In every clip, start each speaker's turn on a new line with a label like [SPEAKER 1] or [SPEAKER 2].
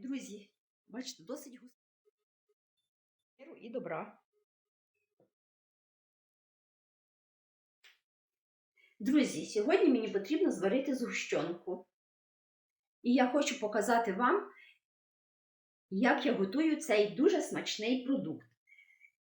[SPEAKER 1] Друзі, бачите, досить густо і добра. Друзі, сьогодні мені потрібно зварити згущенку. І я хочу показати вам, як я готую цей дуже смачний продукт.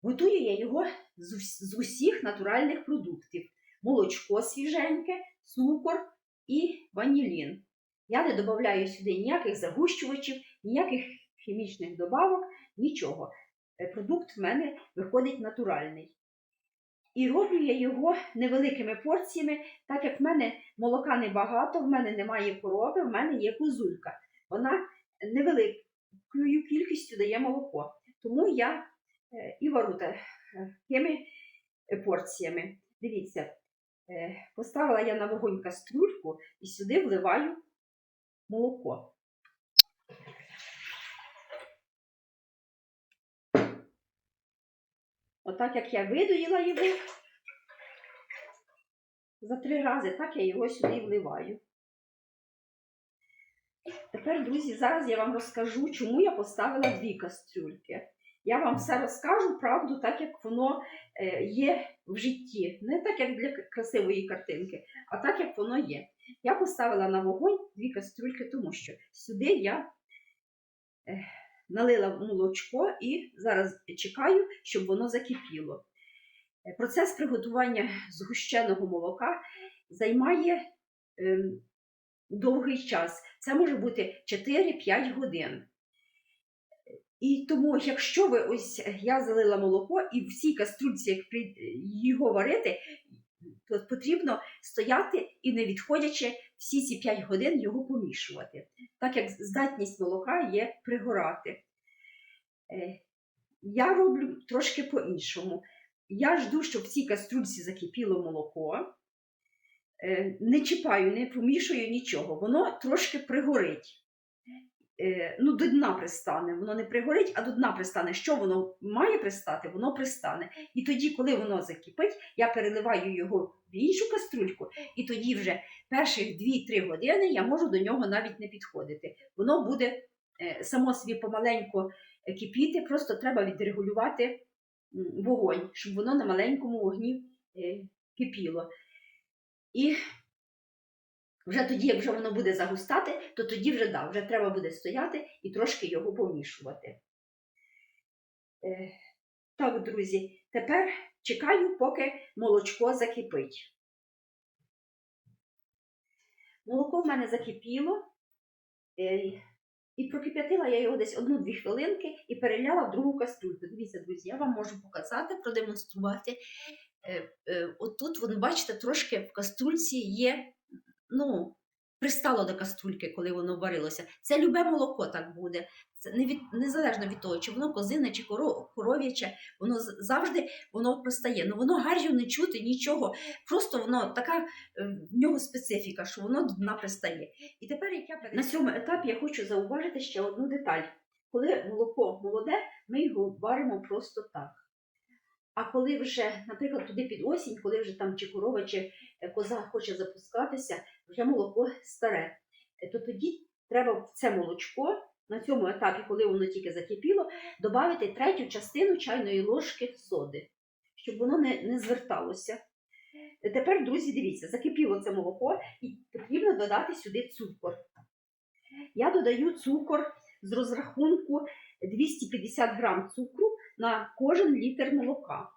[SPEAKER 1] Готую я його з усіх натуральних продуктів: молочко свіженьке, цукор і ванілін. Я не додаю сюди ніяких загущувачів, ніяких хімічних добавок, нічого. Е, Продукт в мене виходить натуральний. І роблю я його невеликими порціями, так як в мене молока небагато, в мене немає корови, в мене є козулька. Вона невеликою кількістю дає молоко. Тому я е, і вару е, такими порціями. Дивіться, поставила я на вогонь кастрюльку і сюди вливаю молоко. Отак як я видоїла його за три рази, так я його сюди вливаю. Тепер, друзі, зараз я вам розкажу, чому я поставила дві кастрюльки. Я вам все розкажу правду, так як воно е, є в житті. Не так, як для красивої картинки, а так, як воно є. Я поставила на вогонь дві кастрюльки, тому що сюди я е, налила молочко і зараз чекаю, щоб воно закипіло. Е, Процес приготування згущеного молока займає ем, довгий час. Це може бути 4-5 годин. І тому, якщо ви ось е, я залила молоко і в цій каструльці, як при- його варити, то потрібно стояти і не відходячи всі ці 5 годин його помішувати, так як здатність молока є пригорати. Е, Я роблю трошки по-іншому. Я жду, щоб в цій каструльці закипіло молоко. Е, Не чіпаю, не помішую нічого, воно трошки пригорить. Е, Ну, до дна пристане. Воно не пригорить, а до дна пристане. Що воно має пристати, воно пристане. І тоді, коли воно закипить, я переливаю його в іншу каструльку, і тоді вже перших 2-3 години я можу до нього навіть не підходити. Воно буде е, само собі помаленьку кипіти, просто треба відрегулювати вогонь, щоб воно на маленькому вогні е, кипіло. І вже тоді, як вже воно буде загустати, то тоді вже да, вже треба буде стояти і трошки його помішувати. Е, так, друзі, тепер чекаю, поки молочко закипить. Молоко в мене закипіло, е, і прокип'ятила я його десь одну-дві хвилинки і переляла в другу кастрюльку. Дивіться, друзі, я вам можу показати, продемонструвати. Е, Отут, ви бачите, трошки в каструльці є, ну, пристало до каструльки, коли воно варилося. Це любе молоко так буде. Це не від, незалежно від того, чи воно козине, чи коров'яче, воно завжди воно пристає. Ну воно гарю не чути нічого. Просто воно така е, в нього специфіка, що воно до дна пристає. І тепер як я на цьому етапі я хочу зауважити ще одну деталь. Коли молоко молоде, ми його варимо просто так. А коли вже, наприклад, туди під осінь, коли вже там чи корова, чи е, коза хоче запускатися, вже молоко старе, е, то тоді треба в це молочко на цьому етапі, коли воно тільки закипіло, додати третю частину чайної ложки соди, щоб воно не, не зверталося. Е, Тепер, друзі, дивіться, закипіло це молоко і потрібно додати сюди цукор. Я додаю цукор з розрахунку 250 грам цукру на кожен літр молока.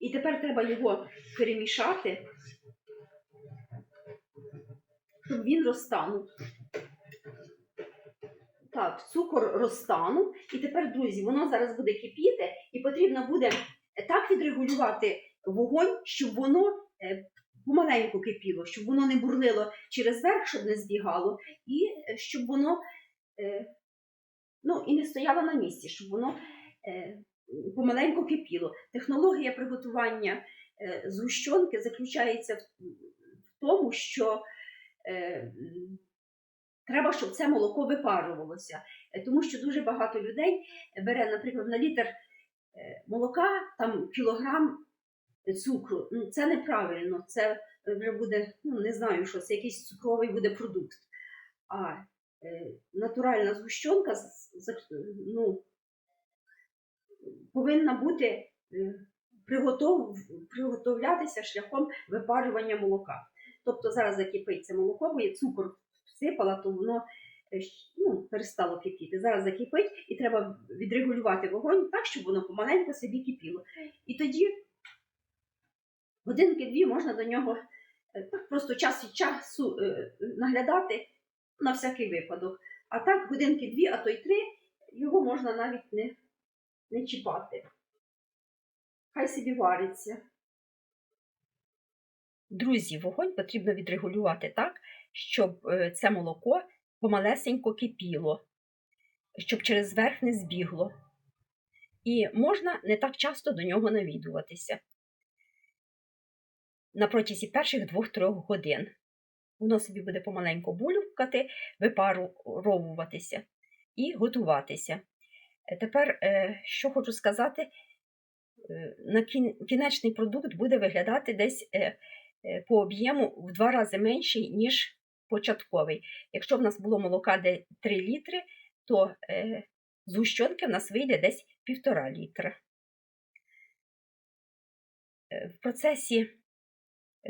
[SPEAKER 1] І тепер треба його перемішати, щоб він розтанув. Так, цукор розтанув. І тепер, друзі, воно зараз буде кипіти, і потрібно буде так відрегулювати вогонь, щоб воно е, помаленьку кипіло, щоб воно не бурлило через верх, щоб не збігало, і е, щоб воно е, ну, і не стояло на місці, щоб воно помаленьку кипіло. Технологія приготування е, згущенки заключається в, тому, що е, треба, щоб це молоко випарувалося. Е, Тому що дуже багато людей бере, наприклад, на літр молока там кілограм цукру. Ну, це неправильно, це вже буде, ну не знаю, що це якийсь цукровий буде продукт. А натуральна згущенка ну, повинна бути е, приготов, приготовлятися шляхом випарювання молока. Тобто зараз закипить це молоко, бо я цукор всипала, то воно е, ну, перестало кипіти. Зараз закипить і треба відрегулювати вогонь так, щоб воно помаленьку собі кипіло. І тоді годинки-дві можна до нього е, так просто час від часу наглядати на всякий випадок. А так, годинки-дві, а то й три, його можна навіть не, не чіпати. Хай собі вариться. Друзі, вогонь потрібно відрегулювати так, щоб е, це молоко помалесенько кипіло, щоб через верх не збігло. І можна не так часто до нього навідуватися. На протязі перших двох-трьох годин. Воно собі буде помаленьку булькати, випаровуватися і готуватися. Е, Тепер, е, що хочу сказати, е, на кінечний продукт буде виглядати десь по об'єму в два рази менший, ніж початковий. Якщо в нас було молока де 3 літри, то е, згущенки в нас вийде десь 1,5 літра. В процесі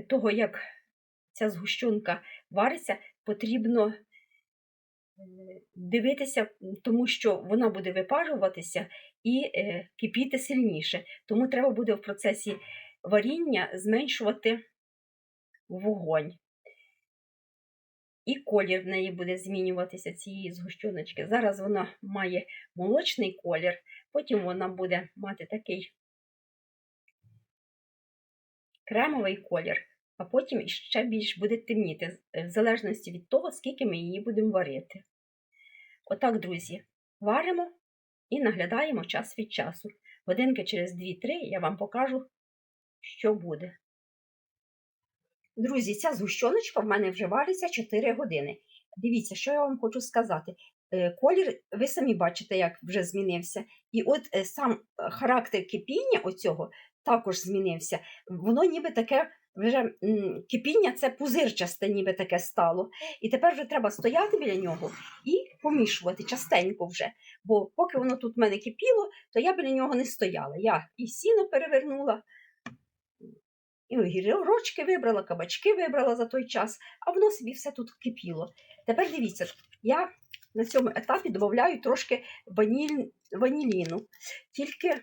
[SPEAKER 1] того, як ця згущенка вариться, потрібно дивитися, тому що вона буде випарюватися і е, кипіти сильніше. Тому треба буде в процесі варіння зменшувати вогонь. І колір в неї буде змінюватися цієї згущеночки. Зараз вона має молочний колір, потім вона буде мати такий кремовий колір, а потім ще більш буде темніти, е, в залежності від того, скільки ми її будемо варити. Отак, друзі, варимо і наглядаємо час від часу. Годинки через 2-3 я вам покажу, що буде. Друзі, ця згущеночка в мене вже вариться 4 години. Дивіться, що я вам хочу сказати. Е, Колір, ви самі бачите, як вже змінився. І от е, сам характер кипіння оцього також змінився. Воно ніби таке вже кипіння це пузирчасте, ніби таке стало. І тепер вже треба стояти біля нього і помішувати частенько вже. Бо поки воно тут в мене кипіло, то я біля нього не стояла. Я і сіно перевернула, і огірочки вибрала, кабачки вибрала за той час, а воно собі все тут кипіло. Тепер дивіться, я на цьому етапі додаю трошки ваніль, ваніліну. Тільки,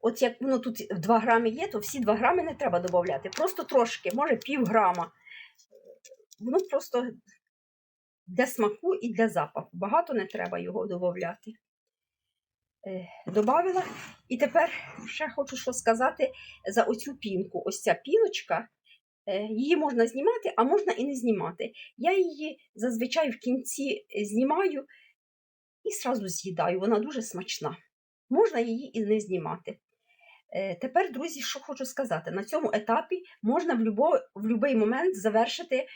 [SPEAKER 1] от як воно тут 2 грами є, то всі 2 грами не треба додати. Просто трошки, може пів грама. Воно просто для смаку і для запаху. Багато не треба його додати. Добавила. І тепер ще хочу що сказати за оцю пінку. Ось ця піночка. е, Її можна знімати, а можна і не знімати. Я її зазвичай в кінці знімаю і сразу з'їдаю. Вона дуже смачна. Можна її і не знімати. Е, Тепер, друзі, що хочу сказати: на цьому етапі можна в, будь-який момент завершити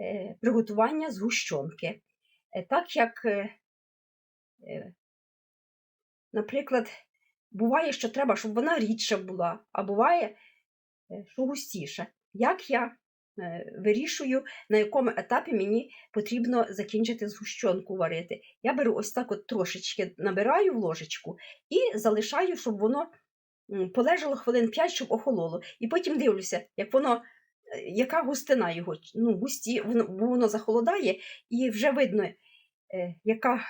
[SPEAKER 1] е, приготування згущенки. Е, Так як, наприклад, буває, що треба, щоб вона рідша була, а буває, що густіша. Як я вирішую, на якому етапі мені потрібно закінчити згущенку варити. Я беру ось так от трошечки набираю в ложечку і залишаю, щоб воно полежало хвилин 5, щоб охололо. І потім дивлюся, як воно, е, яка густина його, ну, густі, воно, воно захолодає, і вже видно, е, яка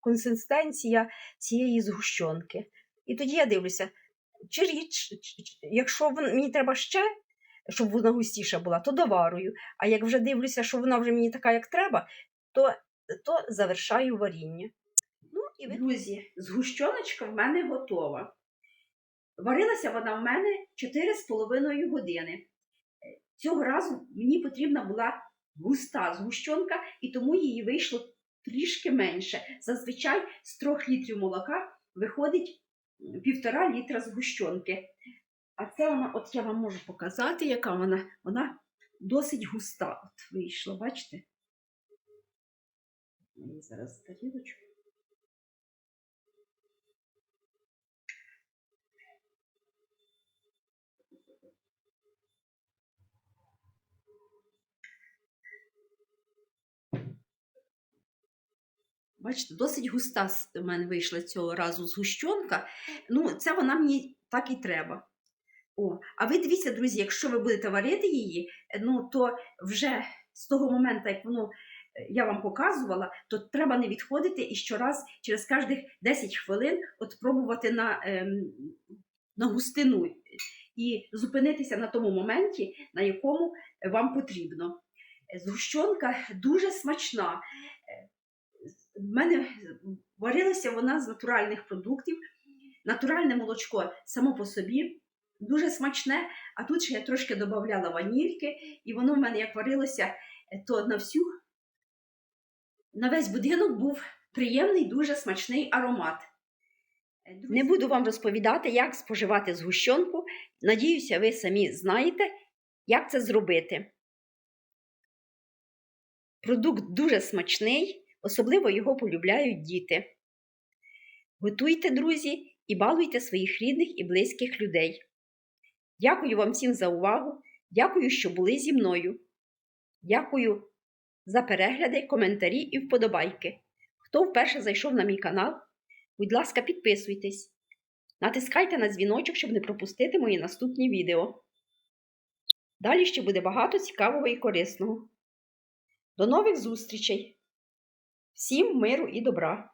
[SPEAKER 1] консистенція цієї згущенки. І тоді я дивлюся, чи річ, якщо мені треба ще, щоб вона густіша була, то доварую. А як вже дивлюся, що вона вже мені така, як треба, то, то завершаю варіння. Ну, і ви... Друзі, згущеночка в мене готова. Варилася вона в мене 4,5 години. Цього разу мені потрібна була густа згущенка, і тому її вийшло трішки менше. Зазвичай з 3 літрів молока виходить півтора літра згущенки. А це вона, от я вам можу показати, яка вона. Вона досить густа от вийшла, бачите? Зараз тарілочку. Бачите, досить густа з мене вийшла цього разу згущенка. Ну, це вона мені так і треба. О, а ви дивіться, друзі, якщо ви будете варити її, е, ну то вже з того моменту, як воно е, я вам показувала, то треба не відходити і щораз через кожних 10 хвилин от пробувати на, ем, на густину і зупинитися на тому моменті, на якому вам потрібно. Е, Згущенка дуже смачна. В мене варилася вона з натуральних продуктів. Натуральне молочко само по собі дуже смачне, а тут ще я трошки додавала ванільки, і воно в мене як варилося, е, то на всю на весь будинок був приємний, дуже смачний аромат. Е, Не буду вам розповідати, як споживати згущенку. Надіюся, ви самі знаєте, як це зробити. Продукт дуже смачний, особливо його полюбляють діти. Готуйте, друзі, і балуйте своїх рідних і близьких людей. Дякую вам всім за увагу. Дякую, що були зі мною. Дякую за перегляди, коментарі і вподобайки. Хто вперше зайшов на мій канал, будь ласка, підписуйтесь. Натискайте на дзвіночок, щоб не пропустити мої наступні відео. Далі ще буде багато цікавого і корисного. До нових зустрічей! Всім миру і добра!